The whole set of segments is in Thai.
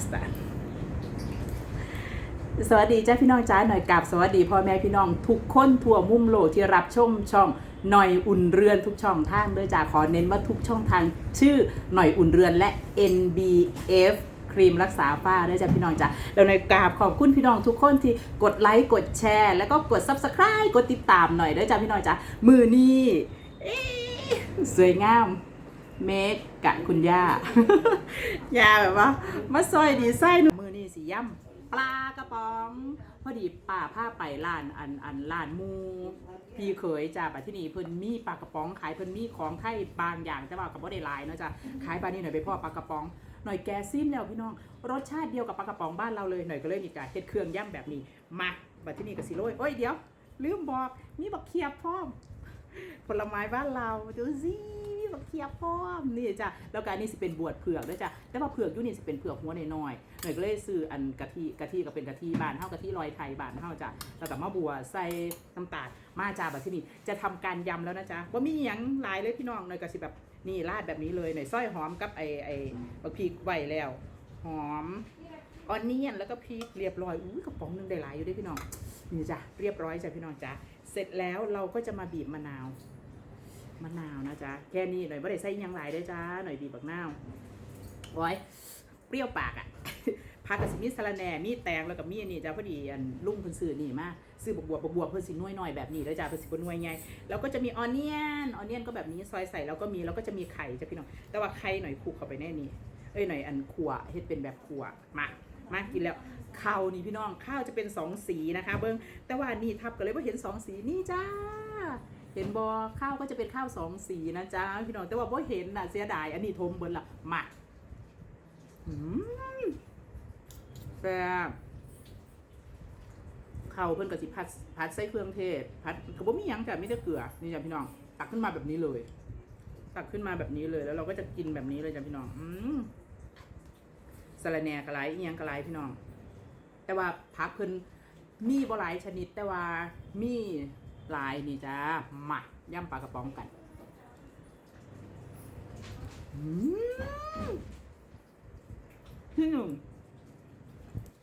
pasta สวัสดีจ้าพี่น้องจ้าหน่อยกับสวัสดีพ่อแม่พี่น้องทุกคนทั่วมุมโลกที่รับชมช่องหน่อยอุ่นเรือนทุกช่องทางด้วยจ้าขอเน้นว่าทุกช่องทางชื่อหน่อยอุ่นเรือนและ NBF ครีมรักษาฝ้าด้วยจ้าพี่น้องจ้าแล้วในอยกราบขอบคุณพี่น้องทุกคนที่กดไลค์กดแชร์ แล้วก็กด Subscribe กดติดตามหน่อยด้วยจ้าพี่น้องจ้ามือนี้สวยงาม เมกกะคุณย่า ย่าแบบว่ามาซอยดีไซน์หนูมือนี่สีย่ำปลากระป๋อง พอดีป่าผ้าไปร้านอันอันร้านหมู พี่เคยจ้าบัดที่นี่เพิ่นมีปลากระป๋องขายเพิ่นมีของไทยบางอย่างแต่ว่ากับว่าได้หลายเนาะจ้ะขายบานนี้หน่อยไปพ่อปลากระป๋องหน่อยแกซิมแล้วพี่น้อง รสชาติเดียวกับปลากระป๋องบ้านเราเลยหน่อยก็เลยนี่จ้ะเฮ็ดเครื่องย่ำแบบนี้มาบัดที่นี่ก็สิโรยโอ้ยเดี๋ยว ลืมบอกมีบักเขียบพร้อมผลไม้บ้านเราดูสิมี บักเขียบพร้อมนี่จ้ะแล้วก็อันนี้สิเป็นบวชเผือกด้วยจ้ะแต่ว่าเผือกอยู่นี่สิเป็นเผือกหัวน้อยๆหน่อยก็เลยซื้ออันกะทิกะทิก็เป็นกะทิบานเฮากะทิลอยไทยบานเฮาจ้ะแล้วก็มะบัวใส่น้ำตาลมาจ้าบัดที่นี่จะทำการยำแล้วนะจ๊ะว่ามีหยังหลายเลยพี่น้องหน่อยก็สิแบบนี่ราดแบบนี้เลยหน่อยซอยหอมกับไอไอบักพริกไว้แล้ว หอมออนเนียนแล้วก็พริกเรียบร้อยอุ้ยกระป๋องนึงได้หลายอยู่ด้วยพี่น้องนี่จ้ะเรียบร้อยจ้ะพี่น้องจ้ะเสร็จแล้วเราก็จะมาบีบมะนาว มะนาวนะจ๊ะ แค่นี้หน่อยไม่ได้ใส่ยังหลายด้วยจ้า หน่อยบีบักนาวโอ้ยเปรี้ยวปากอะ่ะผักกับสิมีสะระแหน่มีแตงแล้วก็มีอันนี่จ้าพอดีอันลุ่งเพิ่นซื้อนี่มาซื้อบวบบวบบวบเพิ่นสิน้อยหน่อยแบบนี้แล้วจ้าเพิ่นสิบน้อยไงแล้วก็จะมีออนเนียนออนเนียนก็แบบนี้ซอยใส่แล้วก็มีแล้วก็จะมีไข่จ้ะพี่น้องแต่ว่าไข่หน่อยคลุกเข้าไปแน่นี่เอ้ยหน่อยอันขัวเฮ็ดเป็นแบบขัวมามากินแล้วข้าวนี่พี่น้องข้าวจะเป็นสองสีนะคะ เบิ้งแต่ว่านี่ทับกันเลยว่าเห็นสองสีนี่จ้า เห็นบอข้าวก็จะเป็นข้าวสองสีนะจ๊ะพี่น้องแต่ว่าบ่เห็นน่ะเสียดายอันนี้ทมเบิ้ลละมาอืมแซ่บข้าวเพิ่นก็สิผัดผัดใส่เครื่องเทศผัดก็บ่มีหยังจ้ะมีแต่เกลือนี่จ้ะพี่น้อง ตักขึ้นมาแบบนี้เลย ตักขึ้นมาแบบนี้เลย แล้วเราก็จะกินแบบนี้เลยจ้ะพี่น้อง อืมสะระแหน่กะไรอีหยังกะไรพี่น้อง แต่ว่าพักเพิ่นมีบ่หลายชนิดแต่ว่ามี ลายนี่จ้ามาย่ำปลากระป๋องกันที่หนึ่ง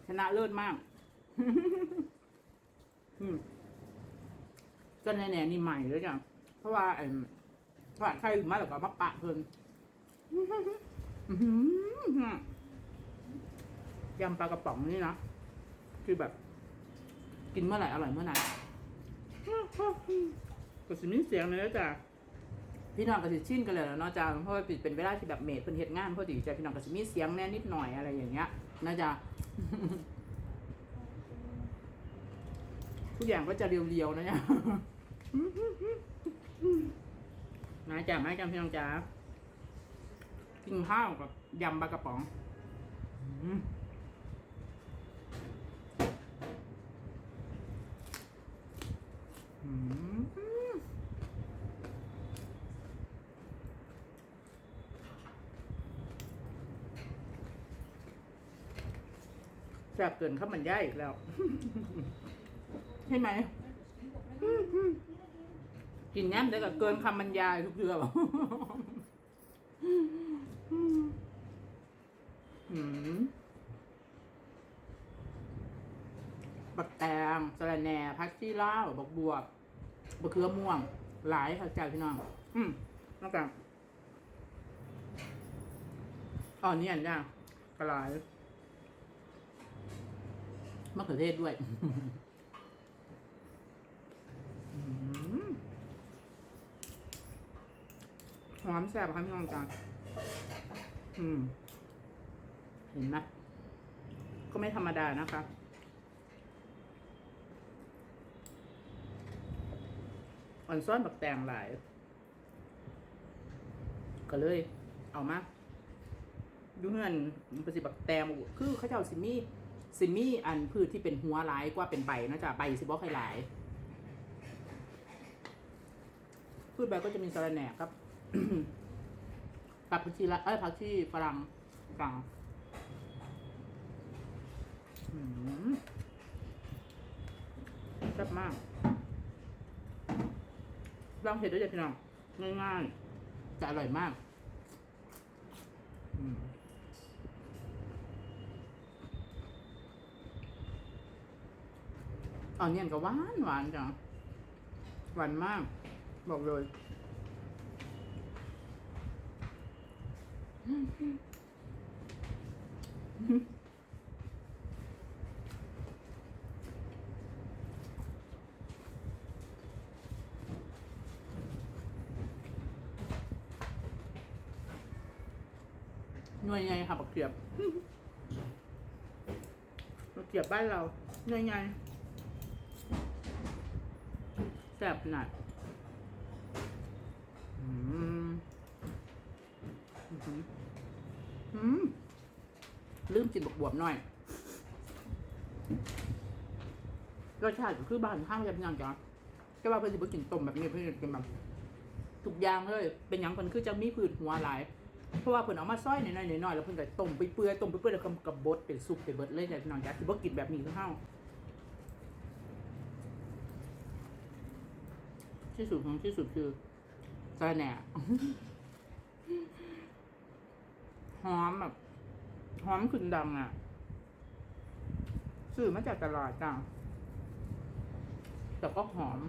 ชนะเลิศมากอืมก็แน่ๆนี่ใหม่เลยจ้ะเพราะว่าไอ้เพราะว่าใครมาแล้วก็มาปะเพิ่นยำปลากระป๋องนี่นะคือแบบ กินเมื่อไหร่อร่อยเมื่อนั้น ก็สิมีเสียงเลยนะจ๊ะพี่น้องก็สิชินกันเลยแล้วเนาะจ๊ะเพราะว่าเป็นเวลาที่แบบเมดเพิ่นเฮ็ดงานพอดีจ้ะพี่น้องก็สิมีเสียงแน่นิดหน่อยอะไรอย่างเงี้ยนะจ๊ะทุกอย่างก็จะเรียวๆนะเนี่ยนะจ๊ะมาจ๊ะพี่น้องจ๊ะกินข้าวกับยำปลากระป๋อง อืม อืม แซ่บเกินข้าวมันย่ายอีกแล้ว ใช่ไหมกินแย้มได้กับเกินคำบรรยายทุกเดือนบักแตงสะระแหน่พักชีล่าบักบวบ บักเขือม่วง หลายค่ะจ้าพี่น้อง อืมแล้วกันอ๋อนี่อันย่ากระหลายมะเขือเทศด้วยหอมแซ่บครับพี่น้องจ้าอืม เห็นไหมก็ไม่ธรรมดานะคะ อ่อนซ้อนบักแตงหลาย ก็เลย เอามาดูเงินมันเป็นสิบักแตงคือเขาเจ้าสิมีสิมี่อันพืชที่เป็นหัวหลายกว่าเป็นใบนะจ๊ะใบสิบอกใครหลาย พืชใบก็จะมีสะระแหน่ครับกับผักชีละเอ้ยผักชีฝรั่งฝรั่งอืมแซ่บมาก ลองเห็ดด้วยเด็ดพี่น้องง่ายๆแต่อร่อยมากอันนี้ก็หวานหวานจ้ะหวานมาก บอกเลยอืม หน่วยไงค่ะบักเขียบบักเขียบบ้านเราหน่วยไงแซ่บขนาดอืมอืมลืมกินบกบวบหน่อยรสชาติคือบ้านข้างจะเป็นยังจ้ะแค่ว่าเพื่อนจะไปกินต้มแบบนี้เพื่อนกินแบบทุกอย่างเลย เป็นอย่างเพิ่นคือจะมีผืดหัวหลาย เพราะว่าเพิ่นเอามาซอยหน่อยๆหน่อยๆแล้วเพิ่นก็ต้มไปเปื่อยต้มไปเปื่อยแล้วก็กับบดเป็นซุปไปเบิดเลยจ้ะพี่น้องจ้ะสิบ่กินแบบนี้คือเฮาที่สุดของที่สุดคือซอยแหน่หอมแบบหอมขึ้นดังอะซื้อมาจากตลาดจ้ะแต่ก็หอม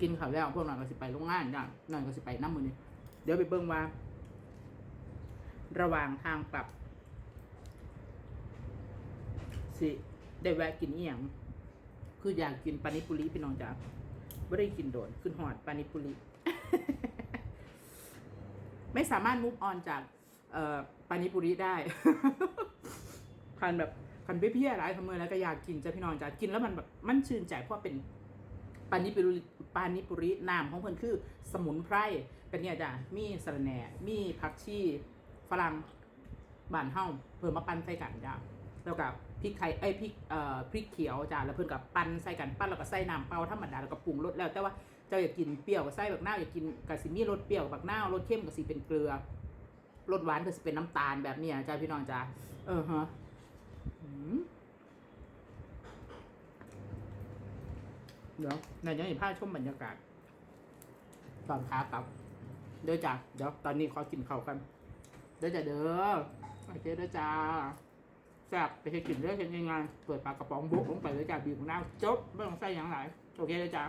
กินข้าวแล้วพวกนั้นก็สิไปโรงงานจ้ะนั่นก็สิไปน้ำมือนี่เดี๋ยวไปเบิ่งว่า ระหว่างทางกลับ สิได้แวะกินอีหยังคืออยากกินปานิปุริพี่น้องจ๋าไม่ได้กินโดนขึ้นหอดปานิปุริไม่สามารถมุฟออนจากเอ่อปานิปุริได้คันแบบคันเพี้ยๆอะไรทำมือแล้วก็อยากกินจ้ะพี่น้องจ๋ากินแล้วมันแบบมันชื่นใจเพราะเป็น ปานิปุริปานิปุรินามของเพิ่นคือ สมุนไพรกันเนี่ยจ้ะมีสะระแหน่มีผักชีฝรั่งบานเฮาเพิ่นมาปั้นใส่กันจ้ะแล้วกับพริกไทยเอ้พริกเอ่อพริกเขียวจ้ะแล้วเพิ่นกับปั้นใส่กันปั้นแล้วก็ใส่น้ำเปล่าธรรมดาแล้วก็ปรุงรสแล้ว แต่ว่าเจ้าอยากกินเปรี้ยวก็ใส่บักน้าวอยากกินก็สิมีรสเปรี้ยวบักน้าวรสเข้มก็สิเป็นเกลือรสหวานก็สิเป็นน้ำตาลแบบเนี้ยจ้ะพี่น้องจ้ะเออฮะอืม เดี๋ยวในยังอีกภาพชมบรรยากาศ ตอนขาตับ เดี๋ยวจ้ะเดี๋ยวตอนนี้ขอกินข้าวกัน เดี๋ยวจะเด้อโอเคเดี๋ยวจ้าแซ่บไปให้กินเรื่อเห็นยังไงเปิดปากกระป๋องบุกลงไปเลยจ้าบีบมะนาวจบไม่ต้องใส่อย่างไรโอเคเดี๋ยวจ้า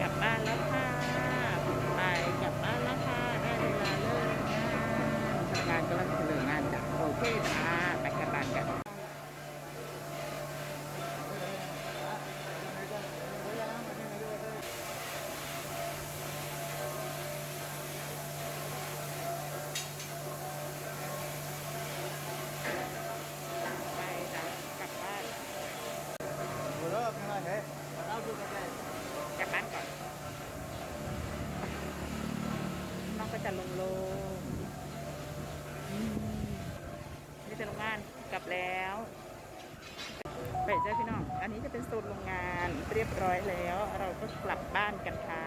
กลับบ้านแล้วค่ะ แล้วไปเจ้าพี่น้อง อันนี้จะเป็นโซนโรงงานเรียบร้อยแล้ว เราก็กลับบ้านกันค่ะ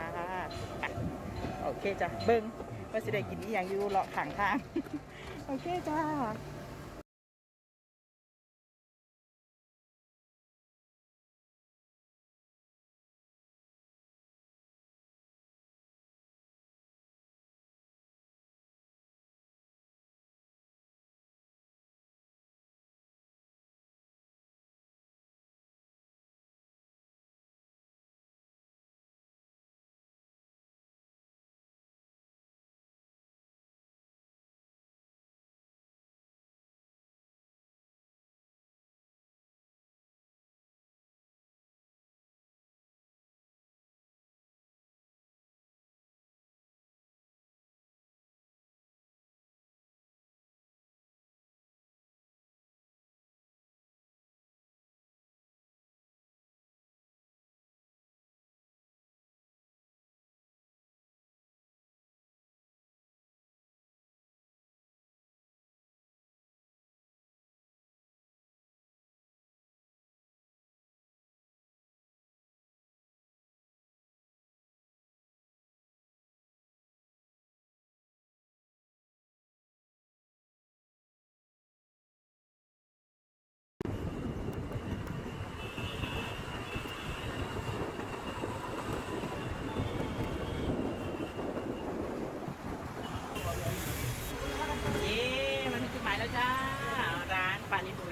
โอเคจ้ะเบิ้งว่าสิได้กินอีหยังอยู่เลาะข้างทาง โอเคจ้า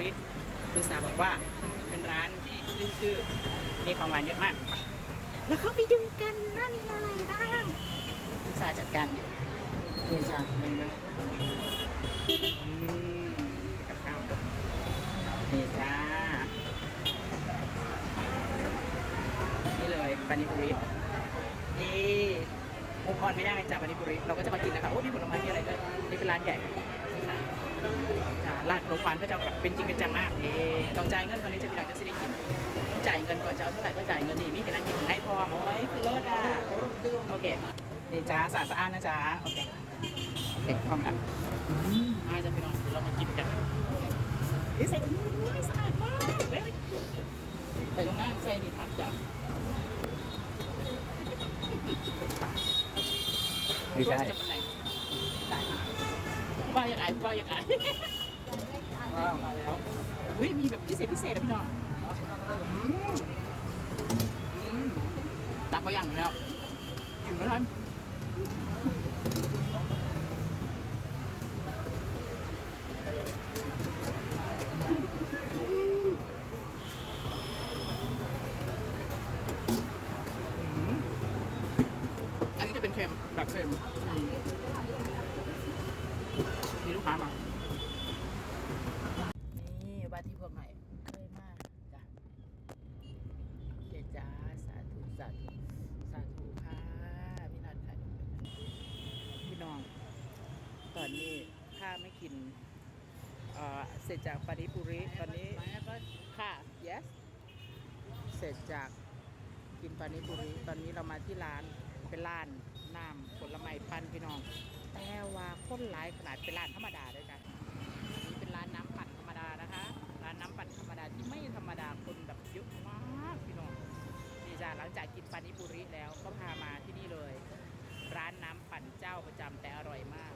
ริคุณสาบอกว่าเป็นร้านที่ขึ้นชื่อมีของหวานเยอะมาก แล้วเขาไปดูกันว่ามีอะไรบ้างคุณสาจัดการอยู่นี่จ้าเห็นไหมอืมกับข้าวนี่จ้านี่เลยปานิปุรินี่มุกออนไม่ได้จากปานิปุริเราก็จะมากินนะคะโอ้มีผลไม้มีอะไรด้วยนี่เป็นร้านใหญ่ จ้าร้านขนมหวานก็จะแบบเป็นจริงเป็นจังมากเอ๊ต้องจ่ายเงินตอนนี้จะมีหลักจะสิได้กินจ่ายเงินก่อนจะเอาเท่าไหร่ก็จ่ายเงินนี่มีแต่ร้านกินให้พอโอ้ยคือเลิศอะโอเคนี่จ้าสะอาดสะอาดนะจ้าโอเคโอเคพร้อมกันมาจะไปนอนเดี๋ยวเรามากินกันนี่ใส่ถุงมือสะอาดมากเว้ยใส่ตรงหน้าใส่ดีผักจ้ะไม่ใช่ ว่าอย่างไรว่าอย่างไรว้าวมาแล้วอุ้ยมีแบบพิเศษพิเศษนะพี่น้องตักไปอย่างแล้วกินไม่ทันอืมอันนี้จะเป็นเค็มแบบเค็ม ลูกค้ามานี่ว่าที่พวกใหม่เคยมากจ้ะเจจ้าสาธุสาธุสาธุค่ะพี่นัทค่ะพี่น้อง ตอนนี้ข้าไม่กินเอ่อเสร็จจากปานิปุริตอนนี้ค่ะ yes เสร็จจากกินปานิปุริตอนนี้เรามาที่ร้านเป็นร้านน้ำผลไม้ปั้นพี่น้อง แต่ว่าคนหลายขนาดเป็นร้านธรรมดาด้วยจ้ะอันนี้เป็นร้านน้ำปั่นธรรมดานะคะ ร้านน้ำปั่นธรรมดาที่ไม่ธรรมดาคนแบบเยอะมากพี่น้องนี่จ้ะหลังจากกินปานิปุริแล้วก็พามาที่นี่เลย ร้านน้ำปั่นเจ้าประจำแต่อร่อยมาก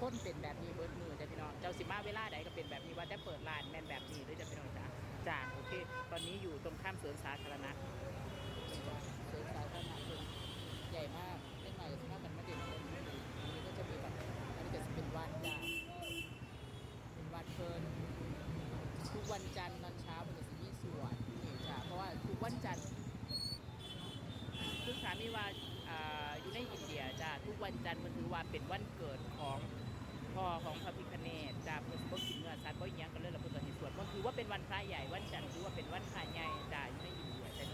คนเป็นแบบนี้เบิร์ดมือจ้ะพี่น้องเจ้าสิมาเวลาใดก็เป็นแบบนี้ว่าแต่เปิดร้านแม่นแบบนี้ด้วยจ้ะพี่น้องจ้ะจ้าโอเค ตอนนี้อยู่ตรงข้ามสวนสาธารณะสวนสาธารณะใหญ่มากเล็กหน่อยสามากันมาเด่นเลย วัดจ้าเป็นวัดเพิ่นทุกวันจันทร์ตอนเช้ามันจะมีสวดนี่จ้าเพราะว่าทุกวันจันทร์คุณสามีว่าอ่าอยู่ในอินเดียจ้าทุกวันจันทร์มันถือว่าเป็นวันเกิดของพ่อของพระพิคเนตจ้าเพิ่นบ่กินเนื้อสัตว์บ่อิหยังกันเลยแล้วเพิ่นก็สิสวดมันถือว่าเป็นวันพระใหญ่วันจันทร์ถือว่าเป็นวันพระใหญ่จ้าอยู่ในอินเดียจ้า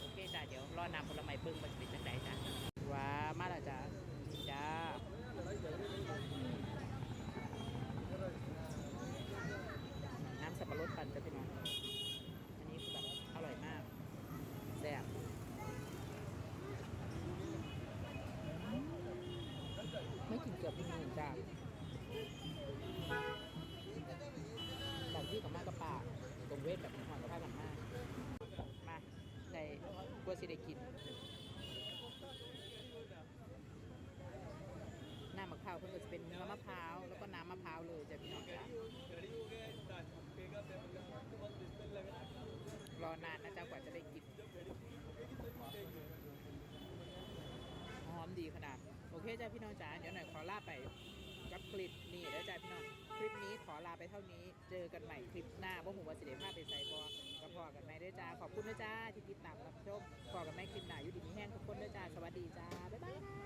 โอเคจ้าเดี๋ยวรอนำผลไม้เบิ่งมันจะเป็นจังไดจ้าว้ามาแล้วจ้านี่จ้าน้ำสับปะรดปั่นจ้ะพี่น้องอันนี้คือแบบอร่อยมากแซ่บ ไม่กินเกือบทุกมื้อ จ้าบางที่กับมากกับป่าตรงเวทแบบหอนกับผ้าหลังมากมาในกัวสิได้กินน้ำมะพร้าวเพิ่นก็จะเป็นเนื้อมะพร้าวแล้วก็น้ำมะพร้าวเลยจะพี่น้องจ้ารอนานนะจ๊ะกว่าจะได้กินหอมดีขนาด โอเคจ้าพี่น้องจ๋าเดี๋ยวหน่อยขอลาไปกับคลิปนี้แล้วจ้าพี่น้องคลิปนี้ขอลาไปเท่านี้ เจอกันใหม่คลิปหน้าบ่หูว่าสิเดภาพไปใส่บอกระพอกันไหมด้วยจ้าขอบคุณนะจ้าที่ติดตามรับชมพอกันแหมคลิปหน้าอยู่ดีมีแห้งทุกคนด้วยจ้าสวัสดีจ้าบ๊ายบาย